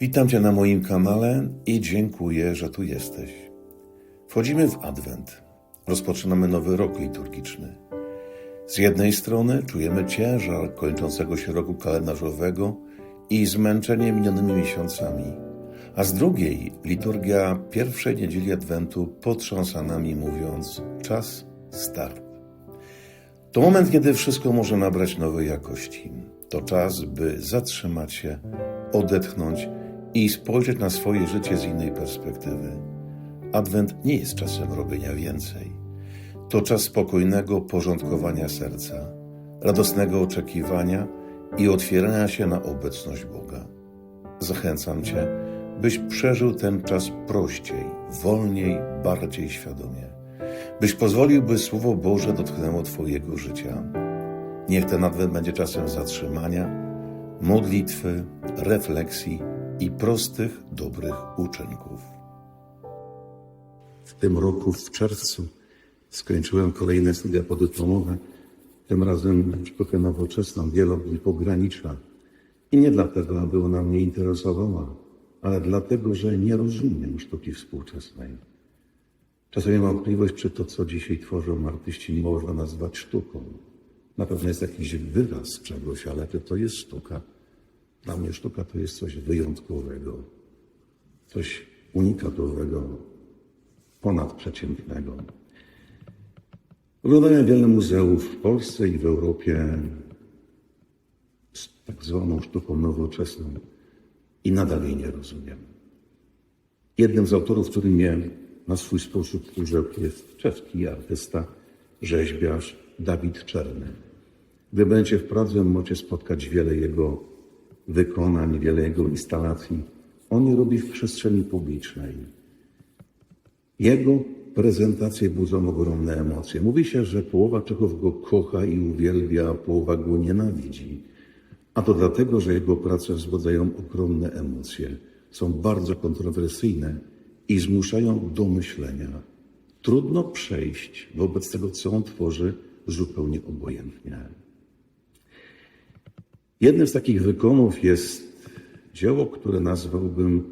Witam Cię na moim kanale i dziękuję, że tu jesteś. Wchodzimy w Adwent. Rozpoczynamy nowy rok liturgiczny. Z jednej strony czujemy ciężar kończącego się roku kalendarzowego i zmęczenie minionymi miesiącami, a z drugiej liturgia pierwszej niedzieli Adwentu potrząsa nami mówiąc czas start. To moment, kiedy wszystko może nabrać nowej jakości. To czas, by zatrzymać się, odetchnąć i spojrzeć na swoje życie z innej perspektywy. Adwent nie jest czasem robienia więcej. To czas spokojnego porządkowania serca, radosnego oczekiwania i otwierania się na obecność Boga. Zachęcam Cię, byś przeżył ten czas prościej, wolniej, bardziej świadomie. Byś pozwolił, by Słowo Boże dotknęło Twojego życia. Niech ten adwent będzie czasem zatrzymania, modlitwy, refleksji i prostych, dobrych uczynków. W tym roku, w czerwcu, skończyłem kolejne studia podyplomowe, tym razem sztukę nowoczesną, dialog i pogranicza. I nie dlatego, aby ona mnie interesowała, ale dlatego, że nie rozumiem sztuki współczesnej. Czasem mam wątpliwość, czy to, co dzisiaj tworzą artyści, można nazwać sztuką. Na pewno jest jakiś wyraz czegoś, ale czy to jest sztuka? Dla mnie sztuka to jest coś wyjątkowego, coś unikatowego, ponadprzeciętnego. Oglądałem wiele muzeów w Polsce i w Europie z tak zwaną sztuką nowoczesną i nadal jej nie rozumiem. Jednym z autorów, który mnie na swój sposób urzekł, jest czeski artysta, rzeźbiarz Dawid Czerny. Gdy będziecie w Pradze, możecie spotkać wiele jego wykonań, wiele jego instalacji. On je robi w przestrzeni publicznej. Jego prezentacje budzą ogromne emocje. Mówi się, że połowa Czechów go kocha i uwielbia, a połowa go nienawidzi. A to dlatego, że jego prace wzbudzają ogromne emocje. Są bardzo kontrowersyjne i zmuszają do myślenia. Trudno przejść wobec tego, co on tworzy, zupełnie obojętnie. Jednym z takich wykonów jest dzieło, które nazwałbym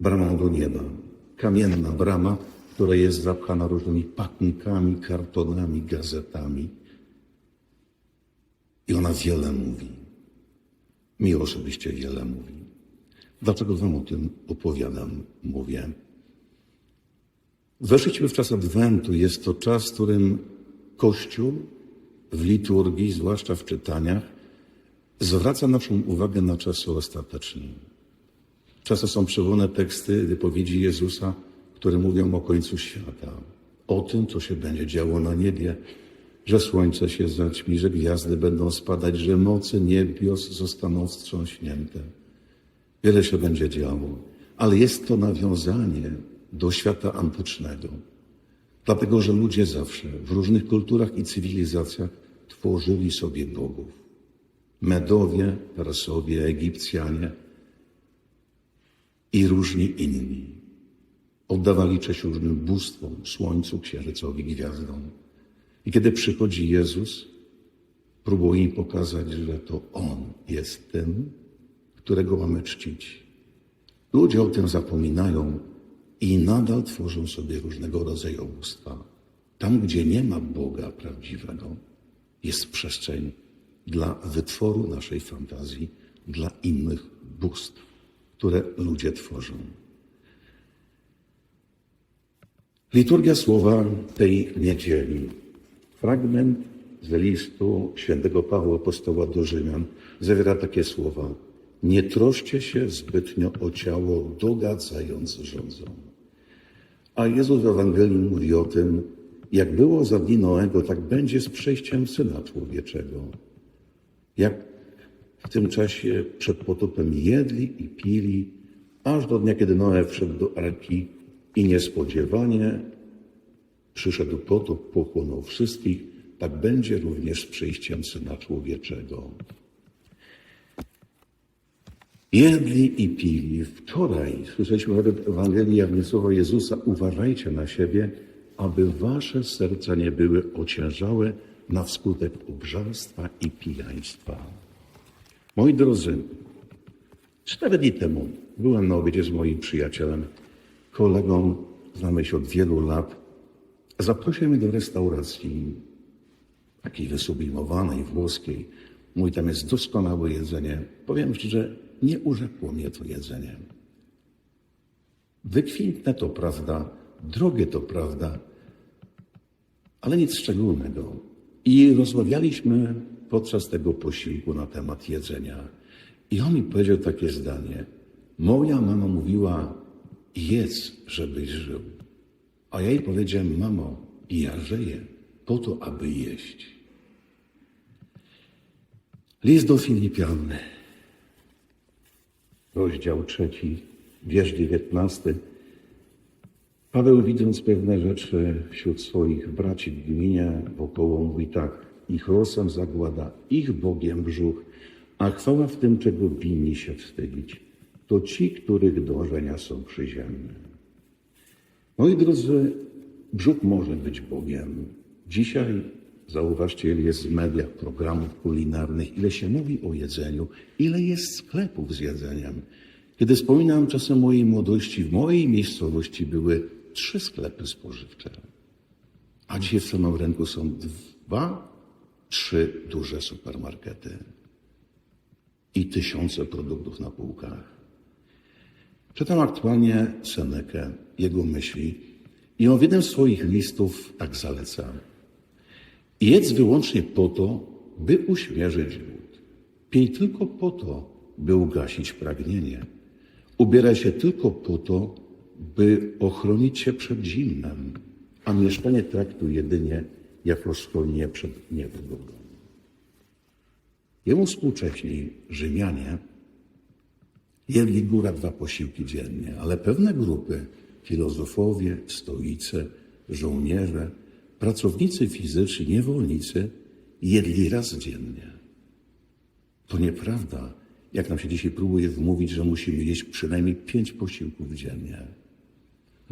bramą do nieba. Kamienna brama, która jest zapchana różnymi pakunkami, kartonami, gazetami. I ona wiele mówi. Mi osobiście wiele mówi. Dlaczego Wam o tym opowiadam, mówię? Weszliśmy w czas Adwentu. Jest to czas, w którym Kościół w liturgii, zwłaszcza w czytaniach, zwraca naszą uwagę na czasy ostateczne. Czasem są przywołane teksty wypowiedzi Jezusa, które mówią o końcu świata, o tym, co się będzie działo na niebie, że słońce się zaćmi, że gwiazdy będą spadać, że moce niebios zostaną wstrząśnięte. Wiele się będzie działo, ale jest to nawiązanie do świata antycznego. Dlatego, że ludzie zawsze w różnych kulturach i cywilizacjach tworzyli sobie bogów. Medowie, Persowie, Egipcjanie i różni inni. Oddawali cześć różnym bóstwom, słońcu, księżycowi, gwiazdom. I kiedy przychodzi Jezus, próbuje im pokazać, że to On jest tym, którego mamy czcić. Ludzie o tym zapominają i nadal tworzą sobie różnego rodzaju bóstwa. Tam, gdzie nie ma Boga prawdziwego, jest przestrzeń dla wytworu naszej fantazji, dla innych bóstw, które ludzie tworzą. Liturgia słowa tej niedzieli. Fragment z listu świętego Pawła Apostoła do Rzymian zawiera takie słowa. Nie troszcie się zbytnio o ciało, dogadzając rządzą. A Jezus w Ewangelii mówi o tym, jak było za dni Noego, tak będzie z przejściem Syna Człowieczego. Jak w tym czasie przed potopem jedli i pili, aż do dnia, kiedy Noe wszedł do arki i niespodziewanie przyszedł potop, pochłonął wszystkich, tak będzie również z przyjściem Syna Człowieczego. Jedli i pili. Wczoraj słyszeliśmy w Ewangelii słowa Jezusa, uważajcie na siebie, aby wasze serca nie były ociężałe na wskutek obżarstwa i pijaństwa. Moi drodzy, Cztery dni temu byłem na obiedzie z moim przyjacielem, kolegą, znamy się od wielu lat. Zaprosił mnie do restauracji takiej wysublimowanej, włoskiej. Mój tam jest doskonałe jedzenie. Powiem szczerze, nie urzekło mnie to jedzenie. Wykwintne to prawda, drogie to prawda, ale nic szczególnego. I rozmawialiśmy podczas tego posiłku na temat jedzenia. I on mi powiedział takie zdanie. Moja mama mówiła, jedz, żebyś żył. A ja jej powiedziałem, mamo, ja żyję po to, aby jeść. List do Filipian, rozdział trzeci, wiersz dziewiętnasty. Paweł, widząc pewne rzeczy wśród swoich braci w gminie wokoło, mówi tak, ich losem zagłada, ich Bogiem brzuch, a chwała w tym, czego winni się wstydzić, to ci, których dążenia są przyziemne. Moi drodzy, brzuch może być Bogiem. Dzisiaj zauważcie, ile jest w mediach programów kulinarnych, ile się mówi o jedzeniu, ile jest sklepów z jedzeniem. Kiedy wspominam czasem mojej młodości, w mojej miejscowości były trzy sklepy spożywcze. A dzisiaj w samym rynku są dwa, trzy duże supermarkety i tysiące produktów na półkach. Czytam aktualnie Senekę, jego myśli i on w jednym z swoich listów tak zaleca. Jedz wyłącznie po to, by uśmierzyć głód. Pij tylko po to, by ugasić pragnienie. Ubieraj się tylko po to, by ochronić się przed zimnem, a mieszkanie traktuj jedynie jako szkolnie przed niewygodą. Jemu współcześni Rzymianie jedli góra dwa posiłki dziennie, ale pewne grupy, filozofowie, stoicy, żołnierze, pracownicy fizyczni, niewolnicy, jedli raz dziennie. To nieprawda, jak nam się dzisiaj próbuje wmówić, że musimy jeść przynajmniej pięć posiłków dziennie.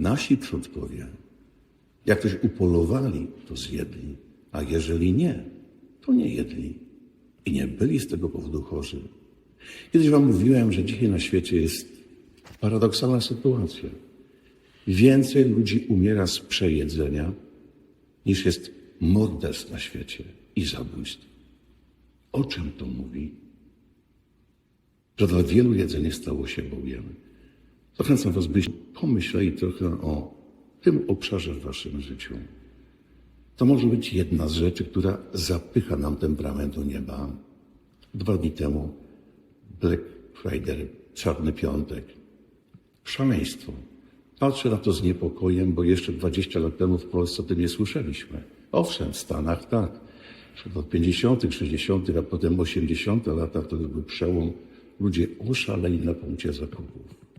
Nasi przodkowie, jak ktoś upolowali, to zjedli, a jeżeli nie, to nie jedli i nie byli z tego powodu chorzy. Kiedyś Wam mówiłem, że dzisiaj na świecie jest paradoksalna sytuacja. Więcej ludzi umiera z przejedzenia, niż jest morderstw na świecie i zabójstw. O czym to mówi? Że dla wielu jedzenie stało się Bogiem. Zachęcam Was, byście pomyśleli trochę o tym obszarze w Waszym życiu. To może być jedna z rzeczy, która zapycha nam temperament do nieba. Dwa dni temu Black Friday, Czarny Piątek. Szaleństwo. Patrzę na to z niepokojem, bo jeszcze 20 lat temu w Polsce o tym nie słyszeliśmy. Owszem, w Stanach tak. Od 50., 60., a potem 80. latach to był przełom. Ludzie oszaleli na punkcie zakupów.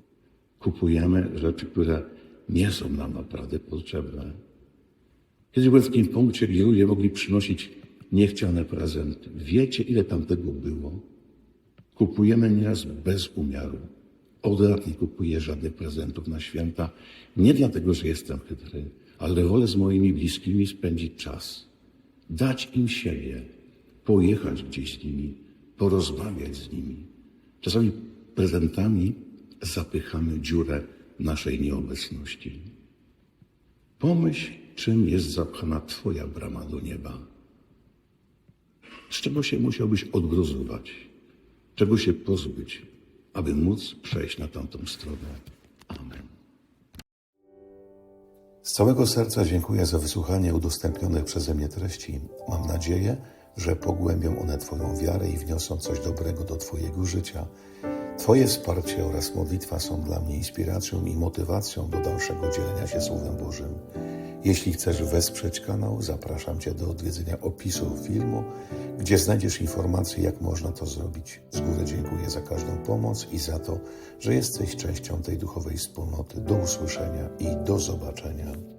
Kupujemy rzeczy, które nie są nam naprawdę potrzebne. Kiedyś byłem w takim punkcie, gdzie ludzie mogli przynosić niechciane prezenty. Wiecie, ile tam tego było? Kupujemy nieraz bez umiaru. Od lat nie kupuję żadnych prezentów na święta. Nie dlatego, że jestem chytry, ale wolę z moimi bliskimi spędzić czas. Dać im siebie, pojechać gdzieś z nimi, porozmawiać z nimi. Czasami prezentami zapychamy dziurę naszej nieobecności. Pomyśl, czym jest zapchana Twoja brama do nieba. Z czego się musiałbyś odgruzować? Czego się pozbyć, aby móc przejść na tamtą stronę? Amen. Z całego serca dziękuję za wysłuchanie udostępnionych przeze mnie treści. Mam nadzieję, że pogłębią one Twoją wiarę i wniosą coś dobrego do Twojego życia. Twoje wsparcie oraz modlitwa są dla mnie inspiracją i motywacją do dalszego dzielenia się Słowem Bożym. Jeśli chcesz wesprzeć kanał, zapraszam Cię do odwiedzenia opisu filmu, gdzie znajdziesz informacje, jak można to zrobić. Z góry dziękuję za każdą pomoc i za to, że jesteś częścią tej duchowej wspólnoty. Do usłyszenia i do zobaczenia.